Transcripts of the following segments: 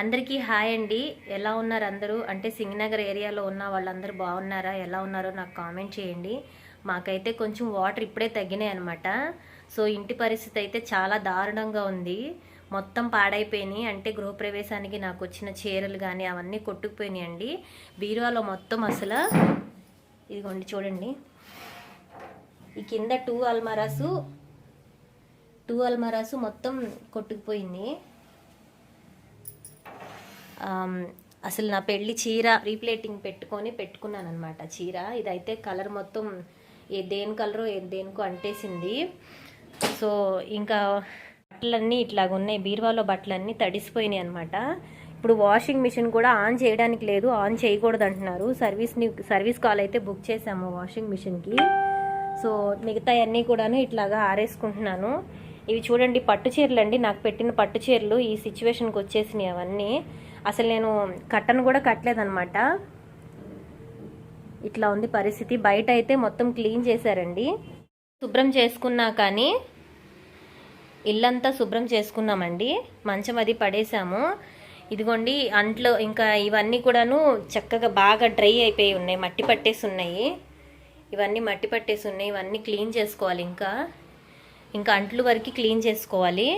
అందరికీ హాయ్ అండి. ఎలా ఉన్నారు అందరూ? అంటే సింగనగర్ ఏరియాలో ఉన్న వాళ్ళందరూ బాగున్నారా? ఎలా ఉన్నారో నాకు కామెంట్ చేయండి. మాకైతే కొంచెం వాటర్ ఇప్పుడే తగ్గినాయి అనమాట సో ఇంటి పరిస్థితి అయితే చాలా దారుణంగా ఉంది. మొత్తం పాడైపోయినాయి. అంటే గృహప్రవేశానికి నాకు వచ్చిన చీరలు కానీ అవన్నీ కొట్టుకుపోయినాయి అండి. బీరువాలో మొత్తం అసలు ఇదిగోండి చూడండి. ఈ కింద టూ అల్మరాసు టూ అల్మరాసు మొత్తం కొట్టుకుపోయింది. అసలు నా పెళ్ళి చీర రీప్లేటింగ్ పెట్టుకొని పెట్టుకున్నాను అనమాట చీర ఇదైతే కలర్ మొత్తం ఏ దేని కలరో ఏ దేనికో అంటేసింది. సో ఇంకా బట్టలన్నీ ఇట్లాగ ఉన్నాయి బీరువాలో బట్టలన్నీ తడిసిపోయినాయి అనమాట ఇప్పుడు వాషింగ్ మిషన్ కూడా ఆన్ చేయడానికి లేదు ఆన్ చేయకూడదు అంటున్నారు సర్వీస్ని సర్వీస్ కాల్ అయితే బుక్ చేసాము వాషింగ్ మిషన్కి సో మిగతా అన్నీ కూడాను ఇట్లాగా ఆరేసుకుంటున్నాను. ఇవి చూడండి పట్టు చీరలు అండి నాకు పెట్టిన పట్టు చీరలు ఈ సిచ్యువేషన్కి వచ్చేసినాయి అవన్నీ. అసలు నేను కట్టను కూడా కట్టలేదనమాట ఇట్లా ఉంది పరిస్థితి. బయట అయితే మొత్తం క్లీన్ చేశారండి. శుభ్రం చేసుకున్నా కానీ ఇల్లంతా శుభ్రం చేసుకున్నామండి. మంచం అది పడేసాము. ఇదిగోండి అంట్లో ఇంకా ఇవన్నీ కూడాను చక్కగా బాగా డ్రై అయిపోయి ఉన్నాయి. మట్టి పట్టేసి ఉన్నాయి ఇవన్నీ మట్టి పట్టేసి ఉన్నాయి ఇవన్నీ క్లీన్ చేసుకోవాలి ఇంకా. ఇంకా అంట్లు వరకు క్లీన్ చేసుకోవాలి.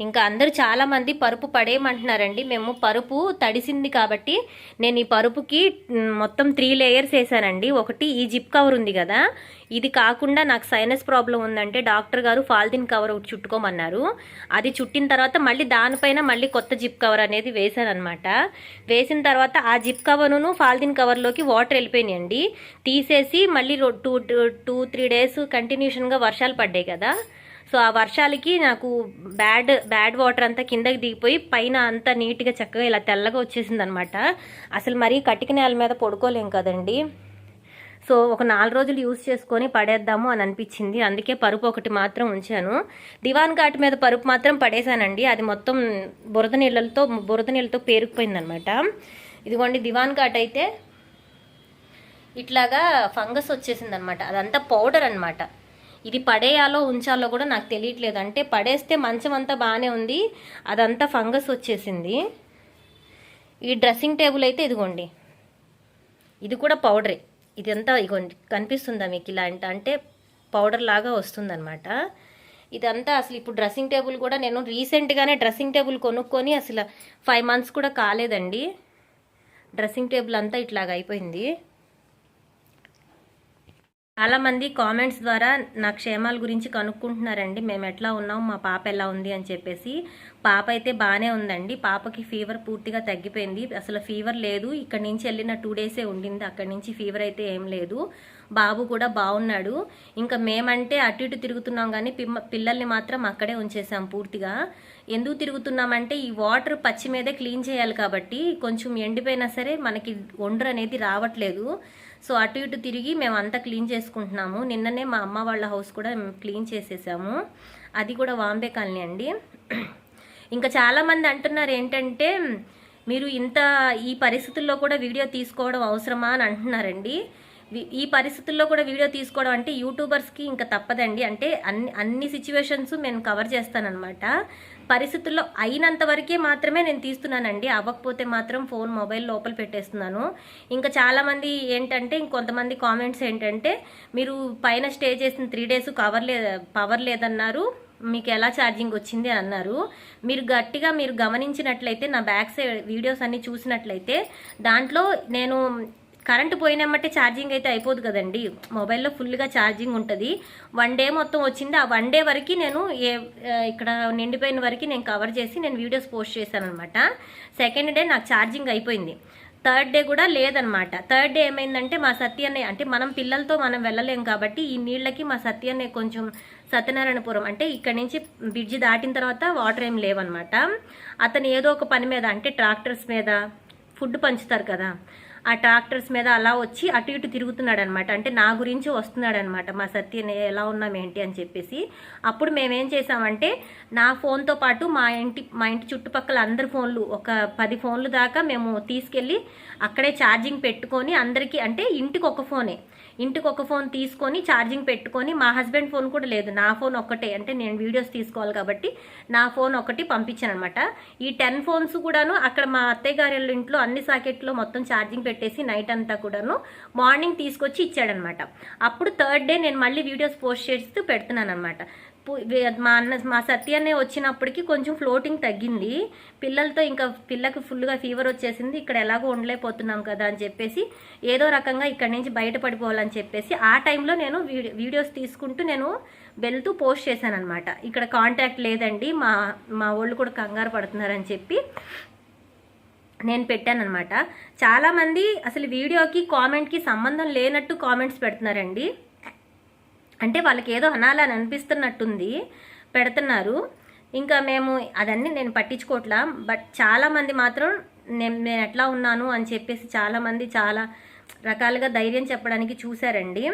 ఇంకా అందరూ చాలా మంది పరుపు పడేయమంటున్నారండి. మేము పరుపు తడిసింది కాబట్టి నేను ఈ పరుపుకి మొత్తం త్రీ లేయర్స్ వేసానండి. ఒకటి ఈ జిప్ కవర్ ఉంది కదా. ఇది కాకుండా నాకు సైనస్ ప్రాబ్లం ఉందంటే డాక్టర్ గారు ఫాల్దిన్ కవర్ ఒకటి చుట్టుకోమన్నారు. అది చుట్టిన తర్వాత మళ్ళీ దానిపైన మళ్ళీ కొత్త జిప్ కవర్ అనేది వేసానమాట వేసిన తర్వాత ఆ జిప్ కవర్ను ఫాల్దిన్ కవర్లోకి వాటర్ వెళ్ళిపోయినాయండి. తీసేసి మళ్ళీ రో- two two two three days కంటిన్యూషన్గా వర్షాలు పడ్డాయి కదా. సో ఆ వర్షాలకి నాకు బ్యాడ్ బ్యాడ్ వాటర్ అంతా కిందకి దిగిపోయి పైన అంతా నీట్గా చక్కగా ఇలా తెల్లగా వచ్చేసింది అనమాట అసలు మరీ కటిక నేల మీద పడుకోలేం కదండి. సో ఒక నాలుగు రోజులు యూస్ చేసుకొని పడేద్దాము అని అనిపించింది. అందుకే పరుపు ఒకటి మాత్రం ఉంచాను. దివాన్ ఘాట్ మీద పరుపు మాత్రం పడేశానండి. అది మొత్తం బురద నీళ్ళతో బురద నీళ్ళతో పేరుకుపోయిందనమాట. ఇదిగోండి దివాన్ ఘాట్ అయితే ఇట్లాగా ఫంగస్ వచ్చేసింది అనమాట అదంతా పౌడర్ అనమాట ఇది పడేయాలో ఉంచాలో కూడా నాకు తెలియట్లేదు. అంటే పడేస్తే మంచం అంతా బాగానే ఉంది. అదంతా ఫంగస్ వచ్చేసింది. ఈ డ్రెస్సింగ్ టేబుల్ అయితే ఇదిగోండి. ఇది కూడా పౌడరే. ఇదంతా ఇగోండి కనిపిస్తుందా మీకు ఇలా అంటే అంటే పౌడర్ లాగా వస్తుందన్నమాట. ఇదంతా అసలు ఇప్పుడు డ్రెస్సింగ్ టేబుల్ కూడా నేను రీసెంట్గానే డ్రెస్సింగ్ టేబుల్ కొనుక్కొని అసలు ఫైవ్ మంత్స్ కూడా కాలేదండి. డ్రెస్సింగ్ టేబుల్ అంతా ఇట్లాగ అయిపోయింది. చాలా మంది కామెంట్స్ ద్వారా నా క్షేమాల గురించి కనుక్కుంటున్నారండి. మేము ఎట్లా ఉన్నాం? మా పాప ఎలా ఉంది? అని చెప్పేసి. పాప అయితే బాగానే ఉందండి. పాపకి ఫీవర్ పూర్తిగా తగ్గిపోయింది. అసలు ఫీవర్ లేదు. ఇక్కడ నుంచి వెళ్ళిన టూ డేసే ఉండింది. అక్కడి నుంచి ఫీవర్ అయితే ఏం లేదు. బాబు కూడా బాగున్నాడు ఇంకా మేమంటే అటు ఇటు తిరుగుతున్నాం కానీ పిమ్మ- పిల్లల్ని మాత్రం అక్కడే ఉంచేసాం పూర్తిగా. ఎందుకు తిరుగుతున్నామంటే ఈ వాటర్ పచ్చి మీదే క్లీన్ చేయాలి కాబట్టి కొంచెం ఎండిపోయినా సరే మనకి ఒండ్రు అనేది రావట్లేదు. సో అటు ఇటు తిరిగి మేము అంతా క్లీన్ చేసుకుంటున్నాము. నిన్ననే మా అమ్మ వాళ్ళ హౌస్ కూడా మేము క్లీన్ చేసేసాము. అది కూడా వాంబే కాలనీ అండి. ఇంకా చాలామంది అంటున్నారు ఏంటంటే మీరు ఇంత ఈ పరిస్థితుల్లో కూడా వీడియో తీసుకోవడం అవసరమా అని అంటున్నారండి. ఈ పరిస్థితుల్లో కూడా వీడియో తీసుకోవడం అంటే యూట్యూబర్స్కి ఇంకా తప్పదండి. అంటే అన్ని అన్ని సిచ్యువేషన్స్ నేను కవర్ చేస్తానన్నమాట. పరిస్థితుల్లో అయినంత వరకే మాత్రమే నేను తీస్తున్నానండి. అవ్వకపోతే మాత్రం ఫోన్ మొబైల్ లోపల పెట్టేస్తున్నాను. ఇంకా చాలామంది ఏంటంటే ఇంకొంతమంది కామెంట్స్ ఏంటంటే మీరు పైన స్టే చేసిన త్రీ డేస్ కవర్ లే పవర్ లేదన్నారు. మీకు ఎలా ఛార్జింగ్ వచ్చింది అన్నారు. మీరు గట్టిగా మీరు గమనించినట్లయితే నా బ్యాక్ సైడ్ వీడియోస్ అన్ని చూసినట్లయితే దాంట్లో నేను కరెంటు పోయినమ్మటే ఛార్జింగ్ అయితే అయిపోదు కదండి. మొబైల్లో ఫుల్గా ఛార్జింగ్ ఉంటుంది. వన్ డే మొత్తం వచ్చింది. ఆ వన్ డే వరకు నేను ఏ ఇక్కడ నిండిపోయిన వరకు నేను కవర్ చేసి నేను వీడియోస్ పోస్ట్ చేశాను అనమాట సెకండ్ డే నాకు ఛార్జింగ్ అయిపోయింది. థర్డ్ డే కూడా లేదనమాట థర్డ్ డే ఏమైందంటే మా సత్యన్నయ్య అంటే మనం పిల్లలతో మనం వెళ్ళలేం కాబట్టి ఈ నీళ్ళకి మా సత్యన్నయ్య కొంచెం సత్యనారాయణపురం అంటే ఇక్కడ నుంచి బ్రిడ్జి దాటిన తర్వాత వాటర్ ఏం లేవన్నమాట. అతను ఏదో ఒక పని మీద అంటే ట్రాక్టర్స్ మీద ఫుడ్ పంచుతారు కదా. ఆ ట్రాక్టర్స్ మీద అలా వచ్చి అటు ఇటు తిరుగుతున్నాడు అనమాట అంటే నా గురించి వస్తున్నాడు అనమాట మా సత్య ఎలా ఉన్నాం ఏంటి అని చెప్పేసి. అప్పుడు మేమేం చేసామంటే నా ఫోన్తో పాటు మా ఇంటి మా ఇంటి చుట్టుపక్కల అందరి ఫోన్లు ఒక పది ఫోన్లు దాకా మేము తీసుకెళ్ళి అక్కడే ఛార్జింగ్ పెట్టుకొని అందరికీ అంటే ఇంటికి ఒక ఫోనే. ఇంటికి ఒక ఫోన్ తీసుకొని ఛార్జింగ్ పెట్టుకొని మా హస్బెండ్ ఫోన్ కూడా లేదు. నా ఫోన్ ఒక్కటే. అంటే నేను వీడియోస్ తీసుకోవాలి కాబట్టి నా ఫోన్ ఒకటి పంపించాను అనమాట ఈ టెన్ ఫోన్స్ కూడాను అక్కడ మా అత్తయ్య గారి ఇంట్లో అన్ని సాకెట్లో మొత్తం ఛార్జింగ్ పెట్టేసి నైట్ అంతా కూడాను మార్నింగ్ తీసుకొచ్చి ఇచ్చాడనమాట. అప్పుడు థర్డ్ డే నేను మళ్ళీ వీడియోస్ పోస్ట్ చేస్తూ పెడుతున్నాను అనమాట మా అన్న మా సత్యనే వచ్చినప్పటికి కొంచెం ఫ్లోటింగ్ తగ్గింది. పిల్లలతో ఇంకా పిల్లకి ఫుల్గా ఫీవర్ వచ్చేసింది. ఇక్కడ ఎలాగో ఉండలేకపోతున్నాం కదా అని చెప్పేసి ఏదో రకంగా ఇక్కడ నుంచి బయటపడిపోవాలని చెప్పేసి ఆ టైంలో నేను వీడియోస్ తీసుకుంటూ నేను వెళ్తూ పోస్ట్ చేశాను అనమాట ఇక్కడ కాంటాక్ట్ లేదండి. మా మా వాళ్ళు కూడా కంగారు పడుతున్నారని చెప్పి నేను పెట్టానమాట చాలామంది అసలు వీడియోకి కామెంట్కి సంబంధం లేనట్టు కామెంట్స్ పెడుతున్నారండి. అంటే వాళ్ళకి ఏదో అనాలని అనిపిస్తున్నట్టుంది. పెడుతున్నారు. ఇంకా మేము అదన్నీ నేను పట్టించుకోవట్లా. బట్ చాలామంది మాత్రం నేను నేను ఎట్లా ఉన్నాను అని చెప్పేసి చాలామంది చాలా రకాలుగా ధైర్యం చెప్పడానికి చూశారండి.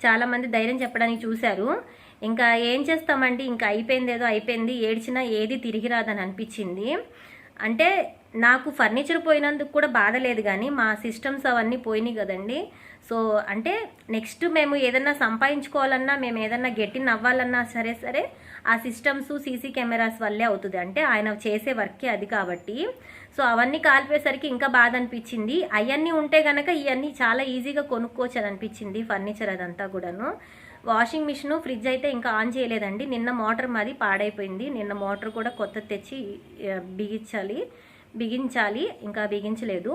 చాలామంది ధైర్యం చెప్పడానికి చూశారు. ఇంకా ఏం చేస్తామండి? ఇంకా అయిపోయింది ఏదో అయిపోయింది. ఏడ్చినా ఏది తిరిగి రాదని అనిపించింది. అంటే నాకు ఫర్నిచర్ పోయినందుకు కూడా బాధ లేదు కానీ మా సిస్టమ్స్ అవన్నీ పోయినాయి కదండి. సో అంటే నెక్స్ట్ మేము ఏదన్నా సంపాదించుకోవాలన్నా మేము ఏదన్నా గెట్టిన్ అవ్వాలన్నా సరే సరే ఆ సిస్టమ్స్ సీసీ కెమెరాస్ వల్లే అవుతుంది. అంటే ఆయన చేసే వర్కే అది కాబట్టి. సో అవన్నీ కాల్పేసరికి ఇంకా బాధ అనిపించింది. అవన్నీ ఉంటే గనక ఇవన్నీ చాలా ఈజీగా కొనుక్కోవచ్చు అని అనిపించింది ఫర్నిచర్ అదంతా కూడాను. వాషింగ్ మిషన్ ఫ్రిడ్జ్ అయితే ఇంకా ఆన్ చేయలేదండి. నిన్న మోటార్ మాది పాడైపోయింది. నిన్న మోటార్ కూడా కొత్త తెచ్చి బిగించాలి బిగించాలి ఇంకా బిగించలేదు.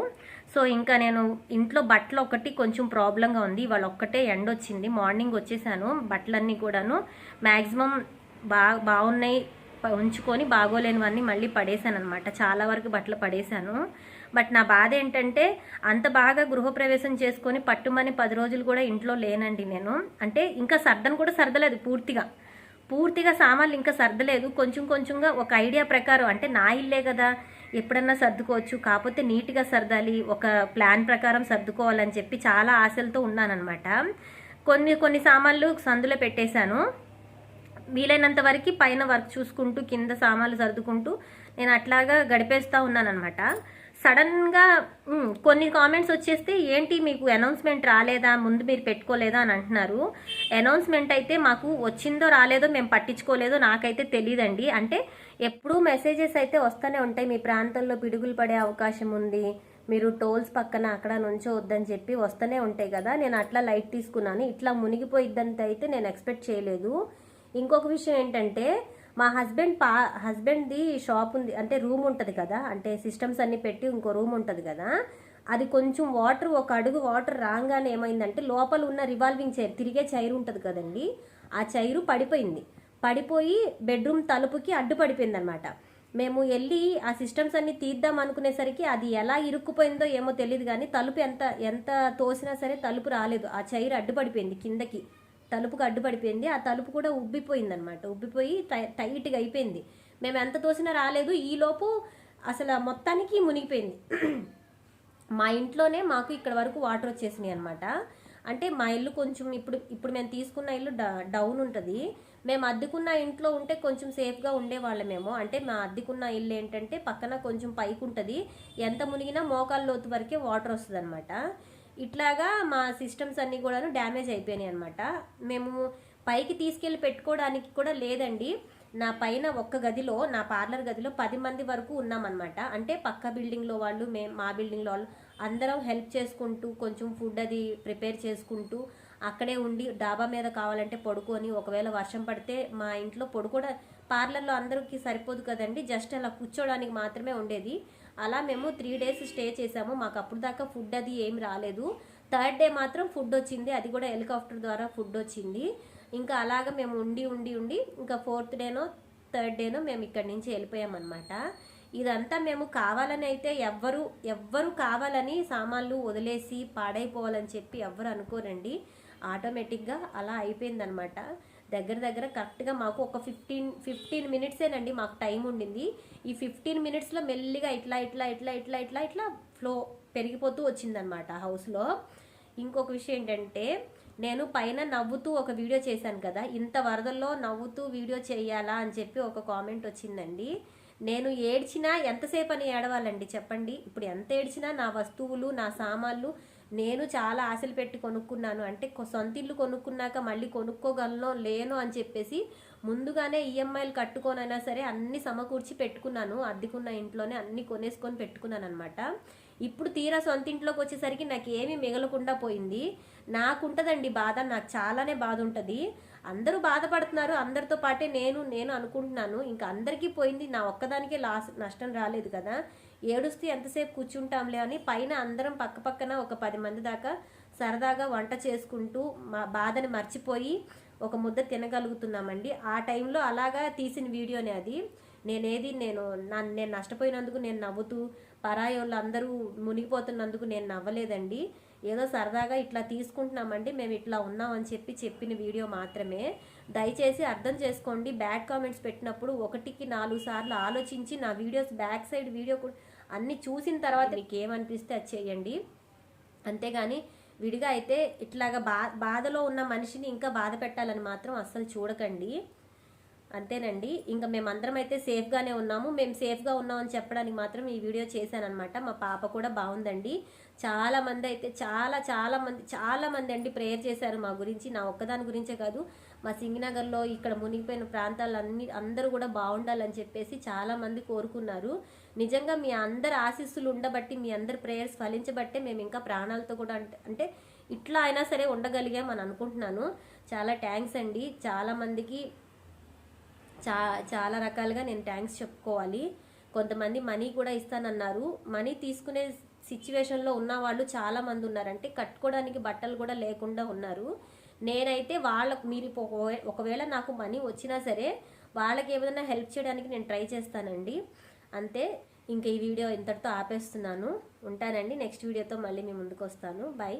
సో ఇంకా నేను ఇంట్లో బట్టలు ఒకటి కొంచెం ప్రాబ్లంగా ఉంది. ఇవాళ ఒక్కటే ఎండ వచ్చింది. మార్నింగ్ వచ్చేసాను. బట్టలన్నీ కూడాను మ్యాక్సిమం బా బాగున్నాయి. ఉంచుకొని బాగోలేనివన్నీ మళ్ళీ పడేశాను అనమాట చాలా వరకు బట్టలు పడేశాను బట్ నా బాధ ఏంటంటే అంత బాగా గృహప్రవేశం చేసుకొని పట్టుమని పది రోజులు కూడా ఇంట్లో లేనండి నేను. అంటే ఇంకా సర్దను కూడా సర్దలేదు పూర్తిగా. పూర్తిగా సామాన్లు ఇంకా సర్దలేదు. కొంచెం కొంచెంగా ఒక ఐడియా ప్రకారం అంటే నా ఇల్లే కదా ఎప్పుడన్నా సర్దుకోవచ్చు. కాకపోతే నీట్గా సర్దాలి ఒక ప్లాన్ ప్రకారం సర్దుకోవాలని చెప్పి చాలా ఆశలతో ఉన్నానన్నమాట. కొన్ని కొన్ని సామాన్లు సందులో పెట్టేశాను. వీలైనంత వరకు పైన వర్క్ చూసుకుంటూ కింద సామాన్లు సర్దుకుంటూ నేను అట్లాగా గడిపేస్తూ ఉన్నానమాట సడన్గా కొన్ని కామెంట్స్ వచ్చేస్తే ఏంటి మీకు అనౌన్స్మెంట్ రాలేదా? ముందు మీరు పెట్టుకోలేదా? అని అంటున్నారు. అనౌన్స్మెంట్ అయితే మాకు వచ్చిందో రాలేదో మేము పట్టించుకోలేదో నాకైతే తెలియదండి అంటే ఎప్పుడూ మెసేజెస్ అయితే వస్తూనే ఉంటాయి. మీ ప్రాంతంలో పిడుగులు పడే అవకాశం ఉంది. మీరు టోల్స్ పక్కన అక్కడ నుంచో వద్దని చెప్పి వస్తూనే ఉంటాయి కదా. నేను అట్లా లైట్ తీసుకున్నాను. ఇట్లా మునిగిపోయిద్దంత అయితే నేను ఎక్స్పెక్ట్ చేయలేదు. ఇంకొక విషయం ఏంటంటే మా హస్బెండ్ పా హస్బెండ్ది షాప్ ఉంది అంటే రూమ్ ఉంటుంది కదా అంటే సిస్టమ్స్ అన్ని పెట్టి ఇంకో రూమ్ ఉంటుంది కదా అది కొంచెం వాటర్ ఒక అడుగు వాటర్ రాగానే ఏమైందంటే లోపల ఉన్న రివాల్వింగ్ చైర్ తిరిగే చైర్ ఉంటుంది కదండి ఆ చైరు పడిపోయింది. పడిపోయి బెడ్రూమ్ తలుపుకి అడ్డు పడిపోయింది అనమాట మేము వెళ్ళి ఆ సిస్టమ్స్ అన్ని తీద్దాం అనుకునేసరికి అది ఎలా ఇరుక్కుపోయిందో ఏమో తెలియదు కానీ తలుపు ఎంత ఎంత తోసినా సరే తలుపు రాలేదు ఆ చైర్ అడ్డుపడిపోయింది కిందకి. తలుపుకు అడ్డుపడిపోయింది. ఆ తలుపు కూడా ఉబ్బిపోయింది అనమాట ఉబ్బిపోయి టై- టైట్గా అయిపోయింది. మేము ఎంత తోసినా రాలేదు. ఈలోపు అసలు మొత్తానికి మునిగిపోయింది. మా ఇంట్లోనే మాకు ఇక్కడ వరకు వాటర్ వచ్చేసినాయి అనమాట అంటే మా ఇల్లు కొంచెం ఇప్పుడు ఇప్పుడు మేము తీసుకున్న ఇల్లు డ- డౌన్ ఉంటుంది. మేము అద్దెకున్న ఇంట్లో ఉంటే కొంచెం సేఫ్గా ఉండేవాళ్ళమేమో. అంటే మా అద్దెకున్న ఇల్లు ఏంటంటే పక్కన కొంచెం పైకి ఉంటుంది ఎంత మునిగినా మోకాళ్ళ లోతు వరకే వాటర్ వస్తుంది అనమాట ఇట్లాగా మా సిస్టమ్స్ అన్నీ కూడాను డ్యామేజ్ అయిపోయినాయి అనమాట మేము పైకి తీసుకెళ్ళి పెట్టుకోవడానికి కూడా లేదండి. నా పైన ఒక్క గదిలో నా పార్లర్ గదిలో పది మంది వరకు ఉన్నామన్నమాట. అంటే పక్క బిల్డింగ్లో వాళ్ళు మేము మా బిల్డింగ్లో వాళ్ళు అందరం హెల్ప్ చేసుకుంటూ కొంచెం ఫుడ్ అది ప్రిపేర్ చేసుకుంటూ అక్కడే ఉండి డాబా మీద కావాలంటే పడుకొని ఒకవేళ వర్షం పడితే మా ఇంట్లో పడుకోవడం పార్లర్లో అందరికీ సరిపోదు కదండి. జస్ట్ అలా కూర్చోడానికి మాత్రమే ఉండేది. అలా మేము త్రీ డేస్ స్టే చేసాము. మాకు అప్పుడు దాకా ఫుడ్ అది ఏం రాలేదు. థర్డ్ డే మాత్రం ఫుడ్ వచ్చింది. అది కూడా హెలికాప్టర్ ద్వారా ఫుడ్ వచ్చింది. ఇంకా అలాగ మేము ఉండి ఉండి ఉండి ఇంకా ఫోర్త్ డేనో థర్డ్ డేనో మేము ఇక్కడి నుంచి వెళ్ళిపోయామన్నమాట ఇదంతా మేము కావాలని అయితే ఎవ్వరు ఎవ్వరు కావాలని సామాన్లు వదిలేసి పాడైపోవాలని చెప్పి ఎవ్వరు అనుకోరండి. ఆటోమేటిక్గా అలా అయిపోయిందనమాట దగ్గర దగ్గర కరెక్ట్గా మాకు ఒక ఫిఫ్టీన్ ఫిఫ్టీన్ మినిట్సేనండి మాకు టైం ఉండింది. ఈ ఫిఫ్టీన్ మినిట్స్లో మెల్లిగా ఇట్లా ఇట్లా ఇట్లా ఇట్లా ఇట్లా ఇట్లా ఫ్లో పెరిగిపోతూ వచ్చిందనమాట హౌస్లో. ఇంకొక విషయం ఏంటంటే నేను పైన నవ్వుతూ ఒక వీడియో చేశాను కదా ఇంత వరదల్లో నవ్వుతూ వీడియో చేయాలా అని చెప్పి ఒక కామెంట్ వచ్చిందండి. నేను ఏడ్చినా ఎంతసేపు అని ఏడవాలండి చెప్పండి? ఇప్పుడు ఎంత ఏడ్చినా నా వస్తువులు నా సామాన్లు నేను చాలా ఆశలు పెట్టి కొనుక్కున్నాను. అంటే సొంత ఇల్లు కొనుక్కున్నాక మళ్ళీ కొనుక్కోగలను లేను అని చెప్పేసి ముందుగానే ఈఎంఐలు కట్టుకోనైనా సరే అన్ని సమకూర్చి పెట్టుకున్నాను. అద్దెకున్న ఇంట్లోనే అన్ని కొనేసుకొని పెట్టుకున్నాను అనమాట ఇప్పుడు తీరా సొంత ఇంట్లోకి వచ్చేసరికి నాకు ఏమీ మిగలకుండా పోయింది. నాకుంటుందండి బాధ నాకు చాలానే బాధ ఉంటుంది అందరూ బాధపడుతున్నారు. అందరితో పాటే నేను నేను అనుకుంటున్నాను. ఇంకా అందరికీ పోయింది. నా ఒక్కదానికే లాస్ నష్టం రాలేదు కదా. ఏడుస్తూ ఎంతసేపు కూర్చుంటాంలే అని పైన అందరం పక్క పక్కన ఒక పది మంది దాకా సరదాగా వంట చేసుకుంటూ మా బాధని మర్చిపోయి ఒక ముద్ద తినగలుగుతున్నామండి. ఆ టైంలో అలాగా తీసిన వీడియోనే అది. నేనేది నేను నన్ను నేను నష్టపోయినందుకు నేను నవ్వుతూ పరాయి వాళ్ళు అందరూ మునిగిపోతున్నందుకు నేను నవ్వలేదండి. ఏదో సరదాగా ఇట్లా తీసుకుంటున్నామండి మేము ఇట్లా ఉన్నామని చెప్పి చెప్పిన వీడియో మాత్రమే. దయచేసి అర్థం చేసుకోండి బ్యాడ్ కామెంట్స్ పెట్టినప్పుడు ఒకటికి నాలుగు సార్లు ఆలోచించి నా వీడియోస్ బ్యాక్ సైడ్ వీడియో కూడా అన్ని చూసిన తర్వాత మీకు ఏమనిపిస్తే అది చేయండి. అంతేగాని విడిగా అయితే ఇట్లాగా బా బాధలో ఉన్న మనిషిని ఇంకా బాధ పెట్టాలని మాత్రం అస్సలు చూడకండి. అంతేనండి. ఇంకా మేమందరం అయితే సేఫ్గానే ఉన్నాము. మేము సేఫ్గా ఉన్నామని చెప్పడానికి మాత్రం ఈ వీడియో చేశానమాట మా పాప కూడా బాగుందండి చాలా మంది అయితే చాలా చాలా మంది చాలా మంది అండి ప్రేయర్ చేశారు మా గురించి. నా ఒక్కదాని గురించే కాదు. మా సింగినగర్లో ఇక్కడ మునిగిపోయిన ప్రాంతాలన్నీ అందరూ కూడా బాగుండాలని చెప్పేసి చాలామంది కోరుకున్నారు. నిజంగా మీ అందరి ఆశీస్సులు ఉండబట్టి మీ అందరి ప్రేయర్స్ ఫలించబట్టే మేము ఇంకా ప్రాణాలతో కూడా అంటే అంటే ఇట్లా అయినా సరే ఉండగలిగాం అని అనుకుంటున్నాను. చాలా థ్యాంక్స్ అండి. చాలామందికి చా చాలా రకాలుగా నేను థ్యాంక్స్ చెప్పుకోవాలి. కొంతమంది మనీ కూడా ఇస్తానన్నారు. మనీ తీసుకునే సిచ్యువేషన్లో ఉన్న వాళ్ళు చాలామంది ఉన్నారంటే కట్టుకోవడానికి బట్టలు కూడా లేకుండా ఉన్నారు. నేనైతే వాళ్ళకు మీరు ఒకవేళ నాకు మనీ వచ్చినా సరే వాళ్ళకి ఏమైనా హెల్ప్ చేయడానికి నేను ట్రై చేస్తానండి. అంతే. ఇంకా ఈ వీడియో ఇంతటితో ఆపేస్తున్నాను. ఉంటానండి. నెక్స్ట్ వీడియోతో మళ్ళీ మీ ముందుకు వస్తాను. బాయ్